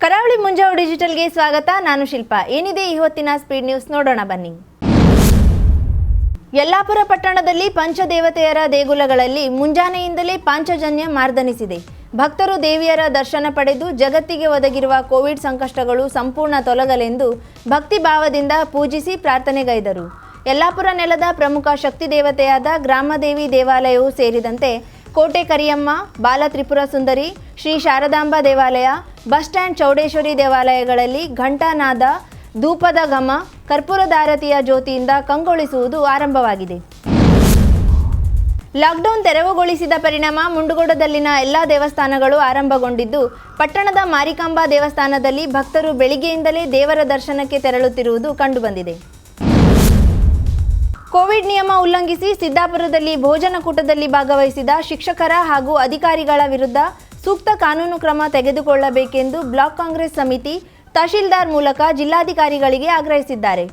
ಕರಾವಳಿ ಮುಂಜಾವು ಡಿಜಿಟಲ್ಗೆ ಸ್ವಾಗತ. ನಾನು ಶಿಲ್ಪಾ. ಏನಿದೆ ಈ ಹೊತ್ತಿನ ಸ್ಪೀಡ್ ನ್ಯೂಸ್ ನೋಡೋಣ ಬನ್ನಿ. ಯಲ್ಲಾಪುರ ಪಟ್ಟಣದಲ್ಲಿ ಪಂಚದೇವತೆಯರ ದೇಗುಲಗಳಲ್ಲಿ ಮುಂಜಾನೆಯಿಂದಲೇ ಪಾಂಚಜನ್ಯ ಮಾರ್ದನಿಸಿದೆ. ಭಕ್ತರು ದೇವಿಯರ ದರ್ಶನ ಪಡೆದು ಜಗತ್ತಿಗೆ ಒದಗಿರುವ ಕೋವಿಡ್ ಸಂಕಷ್ಟಗಳು ಸಂಪೂರ್ಣ ತೊಲಗಲೆಂದು ಭಕ್ತಿ ಭಾವದಿಂದ ಪೂಜಿಸಿ ಪ್ರಾರ್ಥನೆಗೈದರು. ಯಲ್ಲಾಪುರ ನೆಲದ ಪ್ರಮುಖ ಶಕ್ತಿ ದೇವತೆಯಾದ ಗ್ರಾಮದೇವಿ ದೇವಾಲಯವು ಸೇರಿದಂತೆ ಕೋಟೆ ಕರಿಯಮ್ಮ ಬಾಲತ್ರಿಪುರ ಸುಂದರಿ, ಶ್ರೀ ಶಾರದಾಂಬ ದೇವಾಲಯ ಬಸ್ ಸ್ಟ್ಯಾಂಡ್ ಚೌಡೇಶ್ವರಿ ದೇವಾಲಯಗಳಲ್ಲಿ ಘಂಟಾನಾದ ಧೂಪದ ಘಮ ಕರ್ಪೂರಧಾರತಿಯ ಜ್ಯೋತಿಯಿಂದ ಕಂಗೊಳಿಸುವುದು ಆರಂಭವಾಗಿದೆ. ಲಾಕ್ಡೌನ್ ತೆರವುಗೊಳಿಸಿದ ಪರಿಣಾಮ ಮುಂಡಗೋಡದಲ್ಲಿನ ಎಲ್ಲ ದೇವಸ್ಥಾನಗಳು ಆರಂಭಗೊಂಡಿದ್ದು, ಪಟ್ಟಣದ ಮಾರಿಕಾಂಬಾ ದೇವಸ್ಥಾನದಲ್ಲಿ ಭಕ್ತರು ಬೆಳಿಗ್ಗೆಯಿಂದಲೇ ದೇವರ ದರ್ಶನಕ್ಕೆ ತೆರಳುತ್ತಿರುವುದು ಕಂಡುಬಂದಿದೆ. ಕೋವಿಡ್ ನಿಯಮ ಉಲ್ಲಂಘಿಸಿ ಸಿದ್ದಾಪುರದಲ್ಲಿ ಭೋಜನಕೂಟದಲ್ಲಿ ಭಾಗವಹಿಸಿದ ಶಿಕ್ಷಕರ ಹಾಗೂ ಅಧಿಕಾರಿಗಳ ವಿರುದ್ಧ ಸೂಕ್ತ ಕಾನೂನು ಕ್ರಮ ತೆಗೆದುಕೊಳ್ಳಬೇಕೆಂದು ಬ್ಲಾಕ್ ಕಾಂಗ್ರೆಸ್ ಸಮಿತಿ ತಹಶೀಲ್ದಾರ್ ಮೂಲಕ ಜಿಲ್ಲಾಧಿಕಾರಿಗಳಿಗೆ ಆಗ್ರಹಿಸಿದ್ದಾರೆ.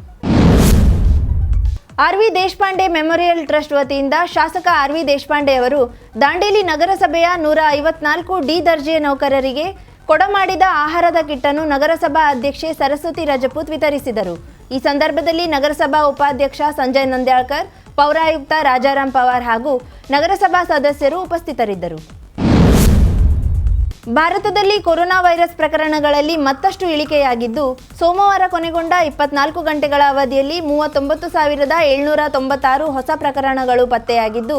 ಆರ್ವಿ ದೇಶಪಾಂಡೆ ಮೆಮೋರಿಯಲ್ ಟ್ರಸ್ಟ್ ವತಿಯಿಂದ ಶಾಸಕ ಆರ್ವಿ ದೇಶಪಾಂಡೆ ಅವರು ದಾಂಡೇಲಿ ನಗರಸಭೆಯ ನೂರ ಐವತ್ನಾಲ್ಕು ಡಿ ದರ್ಜೆಯ ನೌಕರರಿಗೆ ಕೊಡಮಾಡಿದ ಆಹಾರದ ಕಿಟ್ಟನ್ನು ನಗರಸಭಾ ಅಧ್ಯಕ್ಷೆ ಸರಸ್ವತಿ ರಜಪೂತ್ ವಿತರಿಸಿದರು. ಈ ಸಂದರ್ಭದಲ್ಲಿ ನಗರಸಭಾ ಉಪಾಧ್ಯಕ್ಷ ಸಂಜಯ್ ನಂದ್ಯಾಳ್ಕರ್, ಪೌರಾಯುಕ್ತ ರಾಜಾರಾಮ್ ಪವಾರ್ ಹಾಗೂ ನಗರಸಭಾ ಸದಸ್ಯರು ಉಪಸ್ಥಿತರಿದ್ದರು. ಭಾರತದಲ್ಲಿ ಕೊರೋನಾ ವೈರಸ್ ಪ್ರಕರಣಗಳಲ್ಲಿ ಮತ್ತಷ್ಟು ಇಳಿಕೆಯಾಗಿದ್ದು, ಸೋಮವಾರ ಕೊನೆಗೊಂಡ ಇಪ್ಪತ್ನಾಲ್ಕು ಗಂಟೆಗಳ ಅವಧಿಯಲ್ಲಿ ಮೂವತ್ತೊಂಬತ್ತು ಸಾವಿರದ ಏಳ್ನೂರ ತೊಂಬತ್ತಾರು ಹೊಸ ಪ್ರಕರಣಗಳು ಪತ್ತೆಯಾಗಿದ್ದು,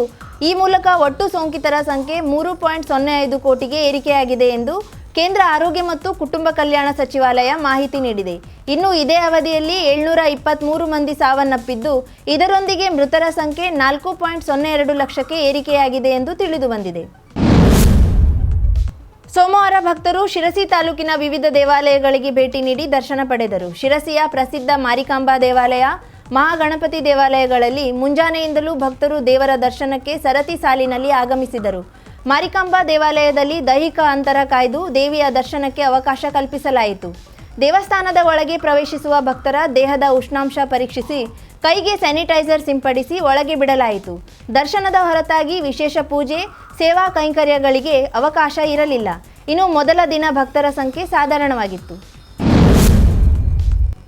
ಈ ಮೂಲಕ ಒಟ್ಟು ಸೋಂಕಿತರ ಸಂಖ್ಯೆ ಮೂರು ಪಾಯಿಂಟ್ ಸೊನ್ನೆ ಐದು ಕೋಟಿಗೆ ಏರಿಕೆಯಾಗಿದೆ ಎಂದು ಕೇಂದ್ರ ಆರೋಗ್ಯ ಮತ್ತು ಕುಟುಂಬ ಕಲ್ಯಾಣ ಸಚಿವಾಲಯ ಮಾಹಿತಿ ನೀಡಿದೆ. ಇನ್ನು ಇದೇ ಅವಧಿಯಲ್ಲಿ ಏಳ್ನೂರ ಇಪ್ಪತ್ತ್ಮೂರು ಮಂದಿ ಸಾವನ್ನಪ್ಪಿದ್ದು, ಇದರೊಂದಿಗೆ ಮೃತರ ಸಂಖ್ಯೆ ನಾಲ್ಕು ಪಾಯಿಂಟ್ ಸೊನ್ನೆ ಎರಡು ಲಕ್ಷಕ್ಕೆ ಏರಿಕೆಯಾಗಿದೆ ಎಂದು ತಿಳಿದುಬಂದಿದೆ ಭಕ್ತರು ಶಿರಸಿ ತಾಲೂಕಿನ ವಿವಿಧ ದೇವಾಲಯಗಳಿಗೆ ಭೇಟಿ ನೀಡಿ ದರ್ಶನ ಪಡೆದರು. ಶಿರಸಿಯ ಪ್ರಸಿದ್ಧ ಮಾರಿಕಾಂಬಾ ದೇವಾಲಯ, ಮಹಾಗಣಪತಿ ದೇವಾಲಯಗಳಲ್ಲಿ ಮುಂಜಾನೆಯಿಂದಲೂ ಭಕ್ತರು ದೇವರ ದರ್ಶನಕ್ಕೆ ಸರತಿ ಸಾಲಿನಲ್ಲಿ ಆಗಮಿಸಿದರು. ಮಾರಿಕಾಂಬಾ ದೇವಾಲಯದಲ್ಲಿ ದೈಹಿಕ ಅಂತರ ಕಾಯ್ದು ದೇವಿಯ ದರ್ಶನಕ್ಕೆ ಅವಕಾಶ ಕಲ್ಪಿಸಲಾಯಿತು. ದೇವಸ್ಥಾನದ ಒಳಗೆ ಪ್ರವೇಶಿಸುವ ಭಕ್ತರ ದೇಹದ ಉಷ್ಣಾಂಶ ಪರೀಕ್ಷಿಸಿ, ಕೈಗೆ ಸ್ಯಾನಿಟೈಸರ್ ಸಿಂಪಡಿಸಿ ಒಳಗೆ ಬಿಡಲಾಯಿತು. ದರ್ಶನದ ಹೊರತಾಗಿ ವಿಶೇಷ ಪೂಜೆ, ಸೇವಾ ಕೈಂಕರ್ಯಗಳಿಗೆ ಅವಕಾಶ ಇರಲಿಲ್ಲ. ಇನ್ನು ಮೊದಲ ದಿನ ಭಕ್ತರ ಸಂಖ್ಯೆ ಸಾಧಾರಣವಾಗಿತ್ತು.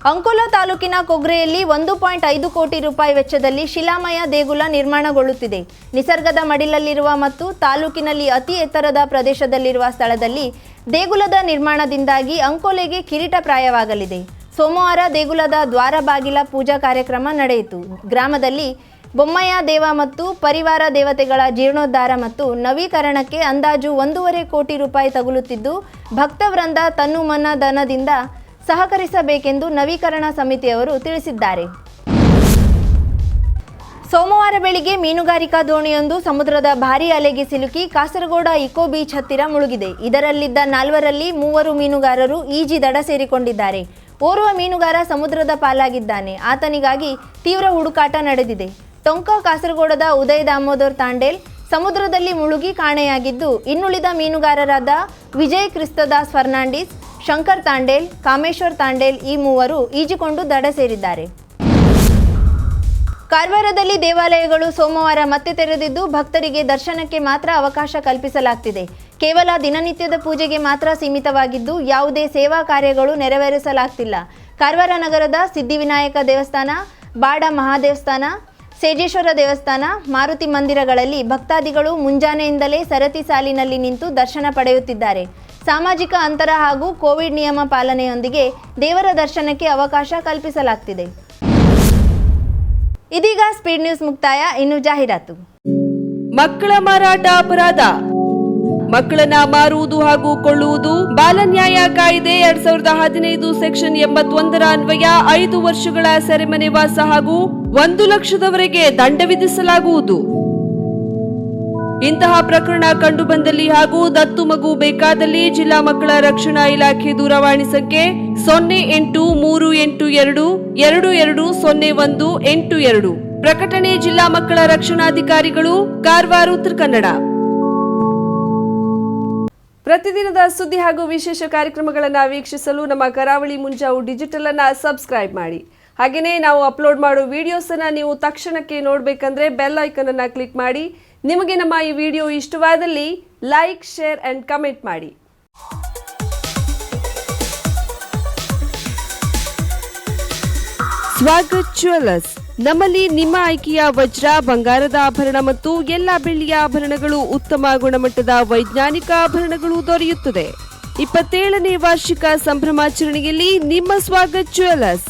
ಅಂಕೋಲಾ ತಾಲೂಕಿನ ಕೊಗ್ರೆಯಲ್ಲಿ ಒಂದು ಪಾಯಿಂಟ್ ಐದು ಕೋಟಿ ರೂಪಾಯಿ ವೆಚ್ಚದಲ್ಲಿ ಶಿಲಾಮಯ ದೇಗುಲ ನಿರ್ಮಾಣಗೊಳ್ಳುತ್ತಿದೆ. ನಿಸರ್ಗದ ಮಡಿಲಲ್ಲಿರುವ ಮತ್ತು ತಾಲೂಕಿನಲ್ಲಿ ಅತಿ ಎತ್ತರದ ಪ್ರದೇಶದಲ್ಲಿರುವ ಸ್ಥಳದಲ್ಲಿ ದೇಗುಲದ ನಿರ್ಮಾಣದಿಂದಾಗಿ ಅಂಕೋಲೆಗೆ ಕಿರೀಟಪ್ರಾಯವಾಗಲಿದೆ ಸೋಮವಾರ ದೇಗುಲದ ದ್ವಾರ ಪೂಜಾ ಕಾರ್ಯಕ್ರಮ ನಡೆಯಿತು. ಗ್ರಾಮದಲ್ಲಿ ಬೊಮ್ಮಯ್ಯ ದೇವ ಮತ್ತು ಪರಿವಾರ ದೇವತೆಗಳ ಜೀರ್ಣೋದ್ಧಾರ ಮತ್ತು ನವೀಕರಣಕ್ಕೆ ಅಂದಾಜು ಒಂದೂವರೆ ಕೋಟಿ ರೂಪಾಯಿ ತಗುಲುತ್ತಿದ್ದು ಭಕ್ತವೃಂದ ತನ್ನು ಮನ ಧನದಿಂದ ಸಹಕರಿಸಬೇಕೆಂದು ನವೀಕರಣ ಸಮಿತಿಯವರು ತಿಳಿಸಿದ್ದಾರೆ. ಸೋಮವಾರ ಬೆಳಿಗ್ಗೆ ಮೀನುಗಾರಿಕಾ ದೋಣಿಯೊಂದು ಸಮುದ್ರದ ಭಾರೀ ಅಲೆಗೆ ಸಿಲುಕಿ ಕಾಸರಗೋಡ ಇಕೋ ಬೀಚ್ ಹತ್ತಿರ ಮುಳುಗಿದೆ. ಇದರಲ್ಲಿದ್ದ ನಾಲ್ವರಲ್ಲಿ ಮೂವರು ಮೀನುಗಾರರು ಈಜಿ ದಡ ಸೇರಿಕೊಂಡಿದ್ದಾರೆ. ಓರ್ವ ಮೀನುಗಾರ ಸಮುದ್ರದ ಪಾಲಾಗಿದ್ದಾನೆ. ಆತನಿಗಾಗಿ ತೀವ್ರ ಹುಡುಕಾಟ ನಡೆದಿದೆ. ಟೊಂಕ ಕಾಸರಗೋಡದ ಉದಯ ದಾಮೋದರ್ ತಾಂಡೇಲ್ ಸಮುದ್ರದಲ್ಲಿ ಮುಳುಗಿ ಕಾಣೆಯಾಗಿದ್ದು, ಇನ್ನುಳಿದ ಮೀನುಗಾರರಾದ ವಿಜಯ್ ಕ್ರಿಸ್ತದಾಸ್ ಫರ್ನಾಂಡಿಸ್, ಶಂಕರ್ ತಾಂಡೇಲ್, ಕಾಮೇಶ್ವರ್ ತಾಂಡೇಲ್ ಈ ಮೂವರು ಈಜಿಕೊಂಡು ದಡ ಸೇರಿದ್ದಾರೆ. ಕಾರವಾರದಲ್ಲಿ ದೇವಾಲಯಗಳು ಸೋಮವಾರ ಮತ್ತೆ ತೆರೆದಿದ್ದು, ಭಕ್ತರಿಗೆ ದರ್ಶನಕ್ಕೆ ಮಾತ್ರ ಅವಕಾಶ ಕಲ್ಪಿಸಲಾಗ್ತಿದೆ. ಕೇವಲ ದಿನನಿತ್ಯದ ಪೂಜೆಗೆ ಮಾತ್ರ ಸೀಮಿತವಾಗಿದ್ದು, ಯಾವುದೇ ಸೇವಾ ಕಾರ್ಯಗಳು ನೆರವೇರಿಸಲಾಗ್ತಿಲ್ಲ. ಕಾರವಾರ ನಗರದ ಸಿದ್ಧಿವಿನಾಯಕ ದೇವಸ್ಥಾನ, ಬಾಡ ಮಹಾದೇವಸ್ಥಾನ ಸೇಜೇಶ್ವರ ದೇವಸ್ಥಾನ, ಮಾರುತಿ ಮಂದಿರಗಳಲ್ಲಿ ಭಕ್ತಾದಿಗಳು ಮುಂಜಾನೆಯಿಂದಲೇ ಸರತಿ ಸಾಲಿನಲ್ಲಿ ನಿಂತು ದರ್ಶನ ಪಡೆಯುತ್ತಿದ್ದಾರೆ. ಸಾಮಾಜಿಕ ಅಂತರ ಹಾಗೂ ಕೋವಿಡ್ ನಿಯಮ ಪಾಲನೆಯೊಂದಿಗೆ ದೇವರ ದರ್ಶನಕ್ಕೆ ಅವಕಾಶ ಕಲ್ಪಿಸಲಾಗ್ತಿದೆ. ಇದೀಗ ಸ್ಪೀಡ್ ನ್ಯೂಸ್ ಮುಕ್ತಾಯ, ಇನ್ನು ಜಾಹೀರಾತು. ಮಕ್ಕಳ ಮಾರಾಟ ಅಪರಾಧ. ಮಕ್ಕಳನ್ನ ಮಾರುವುದು ಹಾಗೂ ಕೊಳ್ಳುವುದು ಬಾಲನ್ಯಾಯ ಕಾಯ್ದೆ ಎರಡ್ ಸಾವಿರದ ಹದಿನೈದು ಸೆಕ್ಷನ್ ಎಂಬತ್ತೊಂದರ ಅನ್ವಯ ಐದು ವರ್ಷಗಳ ಸೆರೆಮನೆ ವಾಸ ಹಾಗೂ ಒಂದು ಲಕ್ಷದವರೆಗೆ ದಂಡ ವಿಧಿಸಲಾಗುವುದು. ಇಂತಹ ಪ್ರಕರಣ ಕಂಡುಬಂದಲ್ಲಿ ಹಾಗೂ ದತ್ತು ಮಗು ಬೇಕಾದಲ್ಲಿ ಜಿಲ್ಲಾ ಮಕ್ಕಳ ರಕ್ಷಣಾ ಇಲಾಖೆ ದೂರವಾಣಿ ಸಂಖ್ಯೆ ಸೊನ್ನೆ ಎಂಟು ಮೂರು ಎಂಟು ಎರಡು ಎರಡು ಎರಡು ಸೊನ್ನೆ ಒಂದು ಎಂಟು ಎರಡು. ಪ್ರಕಟಣೆ ಜಿಲ್ಲಾ ಮಕ್ಕಳ ರಕ್ಷಣಾಧಿಕಾರಿಗಳು, ಕಾರವಾರ, ಉತ್ತರ ಕನ್ನಡ. ಪ್ರತಿದಿನದ ಸುದ್ದಿ ಹಾಗೂ ವಿಶೇಷ ಕಾರ್ಯಕ್ರಮಗಳನ್ನು ವೀಕ್ಷಿಸಲು ನಮ್ಮ ಕರಾವಳಿ ಮುಂಜಾವು ಡಿಜಿಟಲ್ ಅನ್ನ ಸಬ್ಸ್ಕ್ರೈಬ್ ಮಾಡಿ. ಹಾಗೆಯೇ ನಾವು ಅಪ್ಲೋಡ್ ಮಾಡೋ ವಿಡಿಯೋಸನ್ನು ನೀವು ತಕ್ಷಣಕ್ಕೆ ನೋಡಬೇಕಂದ್ರೆ ಬೆಲ್ ಐಕನನ್ನು ಕ್ಲಿಕ್ ಮಾಡಿ. ನಿಮಗೆ ನಮ್ಮ ಈ ವಿಡಿಯೋ ಇಷ್ಟವಾದಲ್ಲಿ ಲೈಕ್ ಶೇರ್ ಆ್ಯಂಡ್ ಕಮೆಂಟ್ ಮಾಡಿ. ಸ್ವಾಗತ್ ಜ್ಯುವೆಲ್ಲರ್ಸ್. ನಮ್ಮಲ್ಲಿ ನಿಮ್ಮ ಆಯ್ಕೆಯ ವಜ್ರ, ಬಂಗಾರದ ಆಭರಣ ಮತ್ತು ಎಲ್ಲ ಬೆಳ್ಳಿಯ ಆಭರಣಗಳು ಉತ್ತಮ ಗುಣಮಟ್ಟದ ವೈಜ್ಞಾನಿಕ ಆಭರಣಗಳು ದೊರೆಯುತ್ತದೆ. ಇಪ್ಪತ್ತೇಳನೇ ವಾರ್ಷಿಕ ಸಂಭ್ರಮಾಚರಣೆಯಲ್ಲಿ ನಿಮ್ಮ ಸ್ವಾಗತ್ ಜ್ಯುವೆಲ್ಲರ್ಸ್.